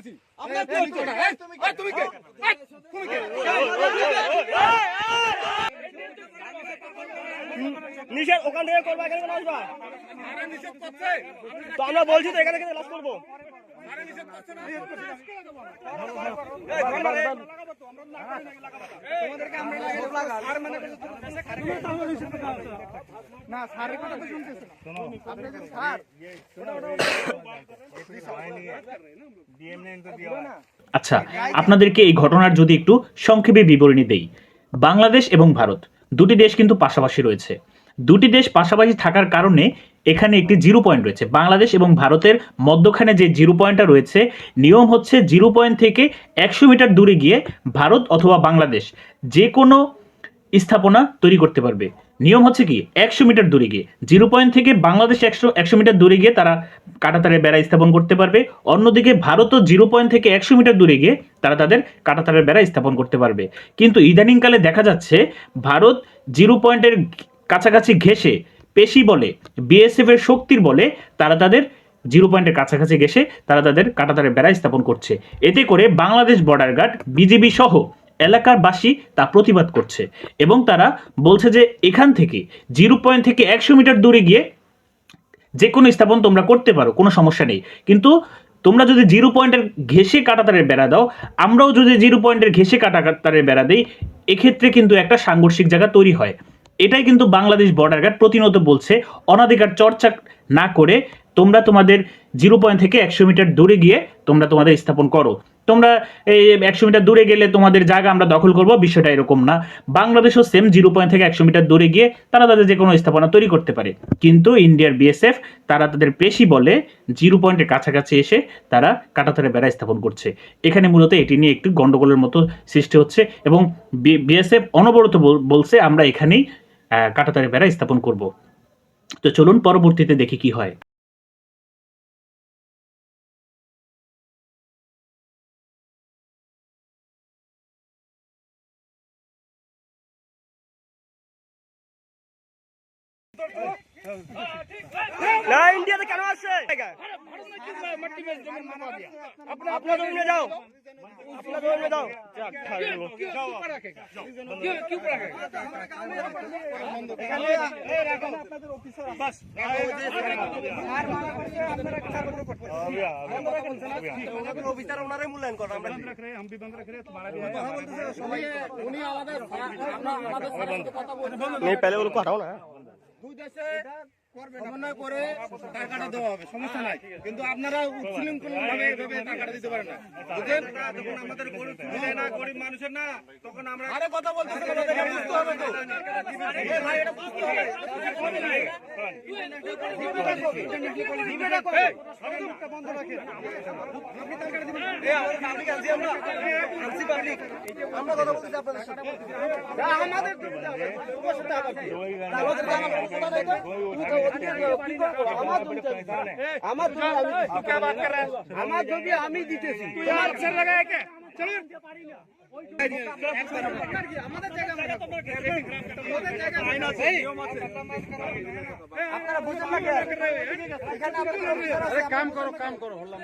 বলতেছি আমরা তো হচ্ছে না এই, এই, তুমি কে তুমি কে নিষেধ ওখান থেকে করবা এখানে আসবা তো আমরা বলছি তো এখানে করব। আচ্ছা আপনাদেরকে এই ঘটনার যদি একটু সংক্ষেপে বিবরণী দেই। বাংলাদেশ এবং ভারত, দুটি দেশ কিন্তু পাশাপাশি রয়েছে। দুটি দেশ পাশাপাশি থাকার কারণে এখানে একটি জিরো পয়েন্ট রয়েছে। বাংলাদেশ এবং ভারতের মধ্যখানে যে জিরো পয়েন্টটা রয়েছে, নিয়ম হচ্ছে জিরো পয়েন্ট থেকে একশো মিটার দূরে গিয়ে ভারত অথবা বাংলাদেশ যে কোনো স্থাপনা তৈরি করতে পারবে। নিয়ম হচ্ছে কি, একশো মিটার দূরে গিয়ে। জিরো পয়েন্ট থেকে বাংলাদেশ একশো একশো মিটার দূরে গিয়ে তারা কাটাতারে বেড়া স্থাপন করতে পারবে। অন্যদিকে ভারতও জিরো পয়েন্ট থেকে একশো মিটার দূরে গিয়ে তারা তাদের কাটাতারের বেড়া স্থাপন করতে পারবে। কিন্তু ইদানিংকালে দেখা যাচ্ছে, ভারত জিরো পয়েন্টের কাছাকাছি ঘেসে পেশি বলে বিএসএফ এর শক্তির বলে তারা তাদের জিরো পয়েন্টের কাছাকাছি ঘেসে তারা তাদের কাটাতারের বেড়া স্থাপন করছে। এতে করে বাংলাদেশ বর্ডার গার্ড বিজিবি সহ এলাকার বাসী তা প্রতিবাদ করছে এবং তারা বলছে যে এখান থেকে জিরো পয়েন্ট থেকে একশো মিটার দূরে গিয়ে যে কোনো স্থাপন তোমরা করতে পারো, কোনো সমস্যা নেই। কিন্তু তোমরা যদি জিরো পয়েন্টের ঘেসে কাটাতারের বেড়া দাও, আমরাও যদি জিরো পয়েন্টের ঘেসে কাটাতারের বেড়া দিই, এক্ষেত্রে কিন্তু একটা সাংঘর্ষিক জায়গা তৈরি হয়। এটাই কিন্তু বাংলাদেশ বর্ডার গার্ড প্রতিনিয়ত বলছে, অনাধিকার চর্চা না করে তোমরা তোমাদের জিরো পয়েন্ট থেকে একশো মিটার দূরে গিয়ে তোমরা তোমাদের স্থাপন করো। তোমরা এই একশো মিটার দূরে গেলে তোমাদের জায়গা আমরা দখল করব, বিষয়টা এরকম না। বাংলাদেশও সেম জিরো পয়েন্ট থেকে একশো মিটার দূরে গিয়ে তারা তাদের যে কোনো স্থাপনা তৈরি করতে পারে। কিন্তু ইন্ডিয়ার বিএসএফ তারা তাদের পেশি বলে জিরো পয়েন্টের কাছাকাছি এসে তারা কাটাতারে বেড়া স্থাপন করছে। এখানে মূলত এটি নিয়ে একটু গণ্ডগোলের মতো সৃষ্টি হচ্ছে এবং বিএসএফ অনবরত বল- বলছে, আমরা এখানেই কাটাতারে বেড়া স্থাপন করব। তো চলুন পরবর্তীতে দেখি কি হয়। না ইন্ডিয়াতে কেন আসছে? আপনার জমি যাও। नहीं पहले वो लोग हटाओ ना সমন্বয় করে টাকাটা দেওয়া হবে সমস্যা নাই কিন্তু আপনারা উচ্ছৃঙ্খল ভাবে এভাবে টাকাটা দিতে পারেন না বুঝলেন যখন আমাদের গরিব না গরিব মানুষের না তখন আমরা আরে কথা বুঝতে হবে তো ভাই এটা বুঝতে হবে আমাদের পাবলিক আনছি আমরা। আনছি পাবলিক। আমরা কথা বলতেছি আপনাদের সাথে। আমাদের জমিতে হবে, তোমার সাথে আবার কি? আমাদের তো আমার? আমার জমি আমি দিতেছি। কাম করো কাম করো হল্লা